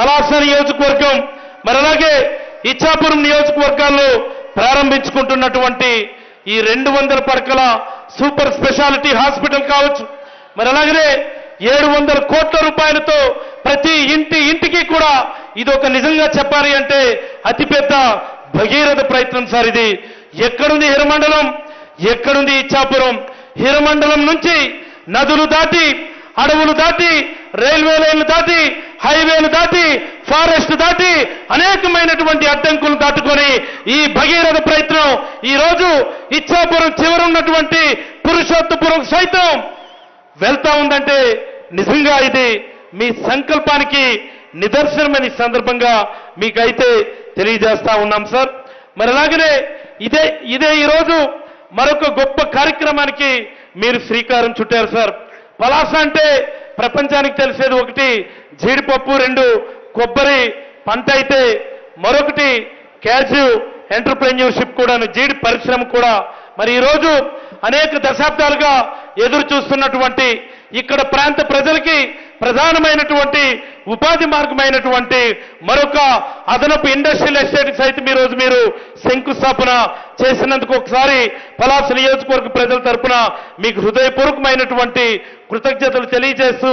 పలాస నియోజకవర్గం మరి అలాగే ఇచ్చాపురం నియోజకవర్గాల్లో ప్రారంభించుకుంటున్నటువంటి ఈ రెండు వందల పడకల సూపర్ స్పెషాలిటీ హాస్పిటల్ కావచ్చు. మరి అలాగనే ఏడు వందల కోట్ల రూపాయలతో ప్రతి ఇంటి ఇంటికి కూడా ఇది ఒక నిజంగా చెప్పాలి అంటే అతిపెద్ద భగీరథ ప్రయత్నం సార్ ఇది. ఎక్కడుంది హిరమండలం? ఎక్కడుంది ఇచ్చాపురం? హిరమండలం నుంచి నదులు దాటి అడవులు దాటి రైల్వే లైన్లు దాటి హైవేలు దాటి ఫారెస్ట్ దాటి అనేకమైనటువంటి అడ్డంకులు దాటుకొని ఈ భగీరథ ప్రయత్నం ఈరోజు రోజు ఇచ్చాపురం చివరున్నటువంటి పురుషోత్తపురం సైతం వెళ్తా ఉందంటే నిజంగా ఇది మీ సంకల్పానికి నిదర్శనమని సందర్భంగా మీకైతే తెలియజేస్తా ఉన్నాం సార్. మరి అలాగనే ఇదే ఇదే ఈరోజు మరొక గొప్ప కార్యక్రమానికి మీరు శ్రీకారం చుట్టారు సార్. పలాస అంటే ప్రపంచానికి తెలిసేది ఒకటి జీడిపప్పు రెండు కొబ్బరి పంట అయితే మరొకటి క్యాజు ఎంటర్ప్రెన్యూర్షిప్ కూడాను జీడి పరిశ్రమ కూడా. మరి ఈరోజు అనేక దశాబ్దాలుగా ఎదురు చూస్తున్నటువంటి ఇక్కడ ప్రాంత ప్రజలకి ప్రధానమైనటువంటి ఉపాధి మార్గమైనటువంటి మరొక అదనపు ఇండస్ట్రియల్ ఎస్టేట్ సైతం ఈ రోజు మీరు శంకుస్థాపన చేసినందుకు ఒకసారి పలాస నియోజకవర్గ ప్రజల తరపున మీకు హృదయపూర్వకమైనటువంటి కృతజ్ఞతలు తెలియజేస్తూ